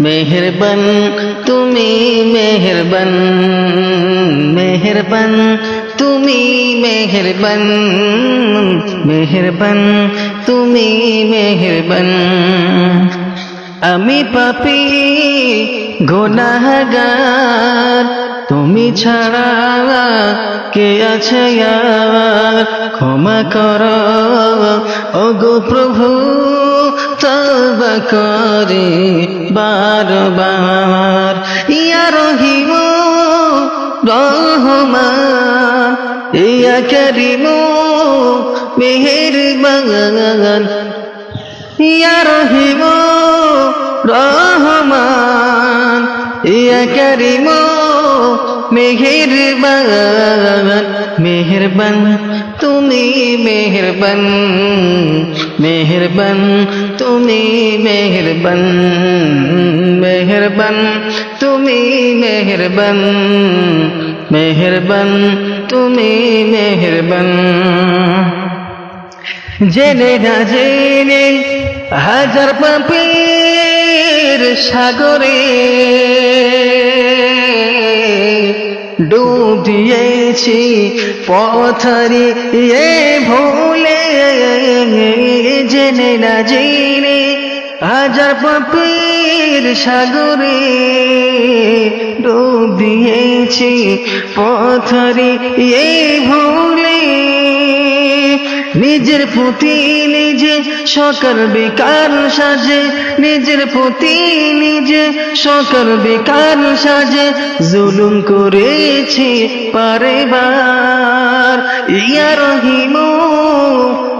মেহেরবান, তুমি মেহেরবান মেহেরবান, তুমি মেহেরবান মেহেরবান, তুমি মেহেরবান। আমি পাপি গোনাগার তুমি ছাড়া কে আছে ক্ষমা কর, ওগো প্রভু। তবা করে বারবার। ইয়া রহিম রহমান ইয়া করিম, মেহেরবান। ইয়া রহিম রহমান ইয়া করিম, মেহেরবান। মেহেরবান, তুমি মেহেরবান মেহেরবান। তুমি মেহরবন মেহরবন। তুমি মেহরবন, মেহেরবান। তুমি মেহরবন। জেনে না জেনে হাজার পাপের সাগরে ডুব দিয়েছি পথরে এ ভুলে জেনে না জেনে হাজার পাপের সাগরে ডুব দিয়েছি পথরে এ ভুলে। নিজের প্রতি নিজে সকার বেকার সাজে, নিজের প্রতি নিজে সকার বেকার সাজে, জুলুম করেছি পারেবার। ইয়া রহিম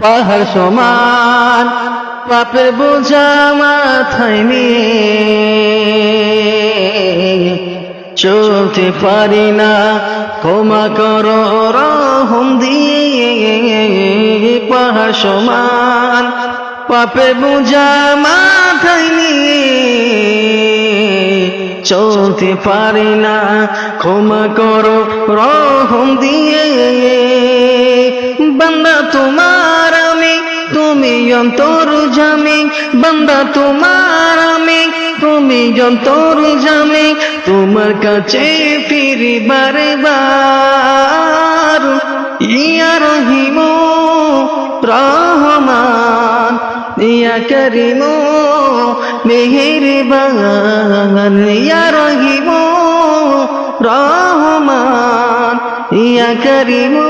পাহাড় সমান, পাপের বোঝা মাথায় নিয়ে। চলতে পারি না, ক্ষমা করো, রহম দিয়ে। পাহাড় সমান, পাপের বোঝা মাথায় নিয়ে। চলতে পারি না, ক্ষমা করো, রহম দিয়ে। বান্দা তোমার অন্তর জামি, বান্দা তোমার আমি। তুমি অন্তর জামে, তোমার কাছে ফিরি বারে বার। ইয়া রহিম, রহমান, ইয়া করিম, মেহেরবান। ইয়া রহিম, রহমান, ইয়া করিম